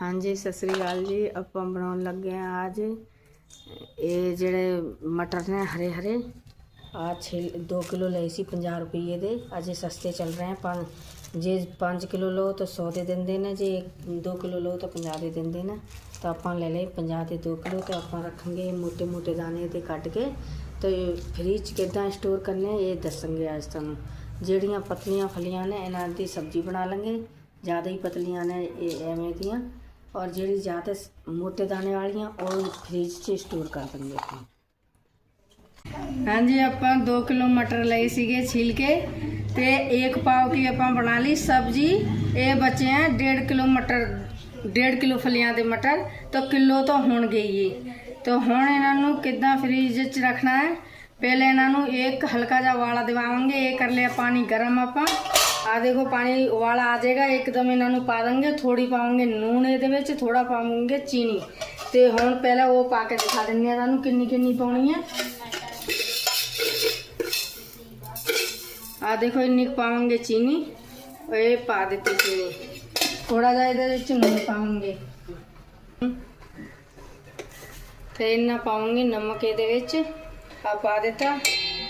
ਹਾਂਜੀ, ਸਤਿ ਸ੍ਰੀ ਅਕਾਲ ਜੀ। ਆਪਾਂ ਬਣਾਉਣ ਲੱਗੇ ਆ ਅੱਜ ਇਹ ਜਿਹੜੇ ਮਟਰ ਨੇ ਹਰੇ ਹਰੇ ਆ 6 2 ਕਿਲੋ ਲਏ ਸੀ 50 ਰੁਪਏ ਦੇ। ਅਜੇ ਸਸਤੇ ਚੱਲ ਰਹੇ ਆ, ਪਰ ਜੇ 5 ਕਿਲੋ ਲਓ ਤਾਂ 100 ਦੇ ਦਿੰਦੇ ਨੇ, ਜੇ 2 ਕਿਲੋ ਲਓ ਤਾਂ 50 ਦੇ ਦਿੰਦੇ ਨੇ। ਤਾਂ ਆਪਾਂ ਲੈ ਲਏ 50 ਦੇ 2 ਕਿਲੋ ਤੇ ਆਪਾਂ ਰੱਖਾਂਗੇ ਮੋٹے ਮੋٹے ਦਾਣੇ ਤੇ ਕੱਟ ਕੇ ਤੇ ਫ੍ਰੀਜ ਕਿਦਾਂ ਸਟੋਰ ਕਰਨੇ ਇਹ ਦੱਸਾਂਗੇ ਅੱਜ ਤੁਹਾਨੂੰ। ਜਿਹੜੀਆਂ ਪਤਲੀਆਂ ਫਲੀਆਂ ਨੇ, ਇਹਨਾਂ ਦੀ ਸਬਜ਼ੀ ਬਣਾ ਲਾਂਗੇ। ਜ਼ਿਆਦਾ ਹੀ ਪਤਲੀਆਂ ਨੇ, ਇਹ ਐਵੇਂ ਦੀਆਂ। ਔਰ ਜਿਹੜੀ ਜ਼ਿਆਦਾ ਮੋਟੇ ਦਾਣੇ ਵਾਲੀਆਂ, ਉਹ ਫ੍ਰਿਜ 'ਚ ਸਟੋਰ ਕਰ ਦਾਂਗੇ ਆਪਾਂ ਹਾਂਜੀ, ਆਪਾਂ 2 ਕਿਲੋ ਮਟਰ ਲਏ ਸੀਗੇ ਛਿਲ ਕੇ ਤੇ 1 ਪਾव ਕੀ ਆਪਾਂ ਬਣਾ ਲਈ ਸਬਜ਼ੀ। ਇਹ ਬਚੇ ਆ 1.5 ਕਿਲੋ ਮਟਰ 1.5 ਕਿਲੋ ਫਲੀਆਂ ਦੇ ਮਟਰ। ਤਾਂ ਕਿਲੋ ਤਾਂ ਹੁਣ ਗਈ ਏ। ਤਾਂ ਹੁਣ ਇਹਨਾਂ ਨੂੰ ਕਿੱਦਾਂ ਫ੍ਰਿਜ 'ਚ ਰੱਖਣਾ ਹੈ? ਪਹਿਲੇ ਇਹਨਾਂ ਨੂੰ ਇੱਕ ਹਲਕਾ ਜਿਹਾ ਵਾਲਾ ਦਿਵਾਵਾਂਗੇ। ਇਹ ਕਰ ਲਿਆ ਪਾਣੀ ਗਰਮ ਆਪਾਂ। ਆ ਦੇਖੋ ਪਾਣੀ ਉਬਾਲਾ ਆ ਜਾਏਗਾ, ਇੱਕਦਮ ਇਹਨਾਂ ਨੂੰ ਪਾ ਦਾਂਗੇ ਥੋੜੀ ਪਾਵਾਂਗੇ ਨੂਣ ਇਹਦੇ ਵਿੱਚ ਥੋੜਾ ਪਾਵਾਂਗੇ ਚੀਨੀ। ਤੇ ਹੁਣ ਪਹਿਲਾਂ ਉਹ ਪਾ ਕੇ ਦਿਖਾ ਦਿੰਦੇ ਆ ਤੁਹਾਨੂੰ ਕਿੰਨੀ ਕਿੰਨੀ ਪਾਉਣੀ ਹੈ। ਆ ਦੇਖੋ ਇੰਨੀ ਕੁ ਪਾਵਾਂਗੇ ਚੀਨੀ, ਇਹ ਪਾ ਦਿੱਤੀ ਚੀਨੀ। ਥੋੜਾ ਜਿਹਾ ਇਹਦੇ ਵਿੱਚ ਨੂਣ ਪਾਵਾਂਗੇ। ਤੇ ਇਹਨਾਂ ਪਾਵਾਂਗੇ ਨਮਕ ਇਹਦੇ ਵਿੱਚ ਆ ਪਾ ਦਿੱਤਾ,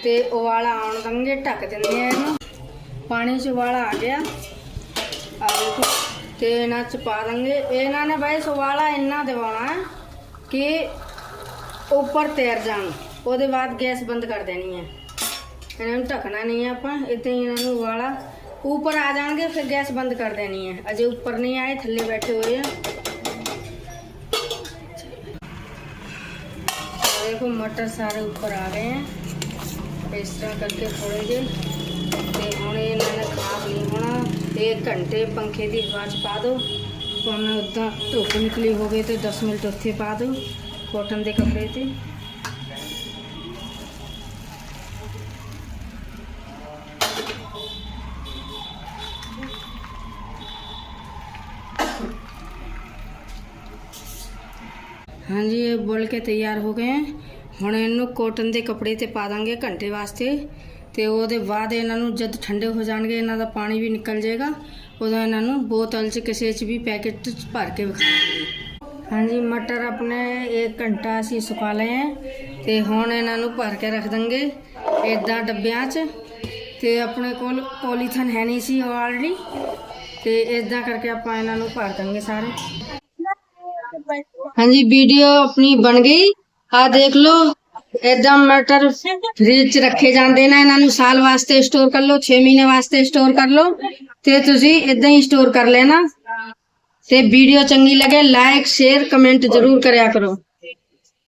ਤੇ ਉਬਾਲਾ ਆਉਣ ਦਾਂਗੇ ਢੱਕ ਦਿੰਦੇ ਆ ਇਹਨੂੰ। ਪਾਣੀ 'ਚ ਉਬਾਲਾ ਆ ਗਿਆ ਆ ਦੇਖੋ ਤੇ ਇਹਨਾਂ 'ਚ ਪਾ ਦਾਂਗੇ ਇਹਨਾਂ ਨੇ ਬਈ ਉਬਾਲਾ ਇੰਨਾ ਦਿਵਾਉਣਾ ਹੈ ਕਿ ਉੱਪਰ ਤੈਰ ਜਾਣ ਉਹਦੇ ਬਾਅਦ ਗੈਸ ਬੰਦ ਕਰ ਦੇਣੀ ਹੈ ਇਹਨਾਂ ਨੂੰ ਢੱਕਣਾ ਨਹੀਂ ਹੈ ਆਪਾਂ ਇੱਥੇ ਹੀ ਇਹਨਾਂ ਨੂੰ ਉਬਾਲਾ ਉੱਪਰ ਆ ਜਾਣਗੇ ਫਿਰ ਗੈਸ ਬੰਦ ਕਰ ਦੇਣੀ ਹੈ ਅਜੇ ਉੱਪਰ ਨਹੀਂ ਆਏ ਥੱਲੇ ਬੈਠੇ ਹੋਏ ਆ ਆਹ ਦੇਖੋ ਮਟਰ ਸਾਰੇ ਉੱਪਰ ਆ ਗਏ ਹੋਣਾ ਤੇ ਘੰਟੇ ਪੰਖੇ ਦੀ ਹਵਾ 'ਚ ਪਾ ਦਿਓ ਭਾਵੇਂ ਉੱਦਾਂ ਧੁੱਪ ਨਿਕਲੀ ਹੋਵੇ ਤੇ 10 ਮਿੰਟ ਉੱਥੇ ਪਾ ਦਿਓ ਕੋਟਨ ਦੇ ਕੱਪੜੇ ਤੇ ਹਾਂਜੀ ਇਹ ਬੋਲ ਕੇ ਤਿਆਰ ਹੋ ਗਏ ਹੈ। ਹੁਣ ਇਹਨੂੰ ਕੋਟਨ ਦੇ ਕੱਪੜੇ ਤੇ ਪਾ ਦਾਂਗੇ ਘੰਟੇ ਵਾਸਤੇ ਤੇ ਉਹਦੇ ਬਾਅਦ ਇਹਨਾਂ ਨੂੰ ਜਦ ਠੰਡੇ ਹੋ ਜਾਣਗੇ, ਇਹਨਾਂ ਦਾ ਪਾਣੀ ਵੀ ਨਿਕਲ ਜਾਏਗਾ, ਉਦੋਂ ਇਹਨਾਂ ਨੂੰ ਬੋਤਲ 'ਚ ਕਿਸੇ 'ਚ ਵੀ ਪੈਕੇਟ 'ਚ ਭਰ ਕੇ ਵਿਖਾਵਾਂਗੇ ਹਾਂਜੀ, ਮਟਰ ਆਪਣੇ 1 ਘੰਟਾ ਅਸੀਂ ਸੁਕਾ ਲਏ ਹੈ ਤੇ ਹੁਣ ਇਹਨਾਂ ਨੂੰ ਭਰ ਕੇ ਰੱਖ ਦਾਂਗੇ ਇਦਾਂ ਡੱਬਿਆਂ 'ਚ। ਤੇ ਆਪਣੇ ਕੋਲ ਪੋਲੀਥਨ ਹੈ ਨਹੀਂ ਸੀ ਆਲਰੇਡੀ ਤੇ ਇਦਾਂ ਕਰਕੇ ਆਪਾਂ ਇਹਨਾਂ ਨੂੰ ਭਰ ਦਾਂਗੇ ਸਾਰੇ। ਹਾਂਜੀ, ਵੀਡੀਓ ਆਪਣੀ ਬਣ ਗਈ। ਆ ਦੇਖ ਲਓ। ਏਦਾਂ ਮਟਰ ਫ੍ਰਿਜ 'ਚ ਰੱਖੇ ਜਾਂਦੇ ਨੇ, ਇਹਨਾਂ ਨੂੰ ਸਾਲ ਵਾਸਤੇ ਸਟੋਰ ਕਰ ਲਓ 6 ਮਹੀਨੇ ਵਾਸਤੇ ਸਟੋਰ ਕਰ ਲਓ ਤੇ ਤੁਸੀਂ ਇਦਾਂ ਹੀ ਸਟੋਰ ਕਰ ਲੈਣਾ ਤੇ ਵੀਡੀਓ ਚੰਗੀ ਲੱਗੇ ਲਾਈਕ ਸ਼ੇਅਰ ਕਮੈਂਟ ਜ਼ਰੂਰ ਕਰਿਆ ਕਰੋ।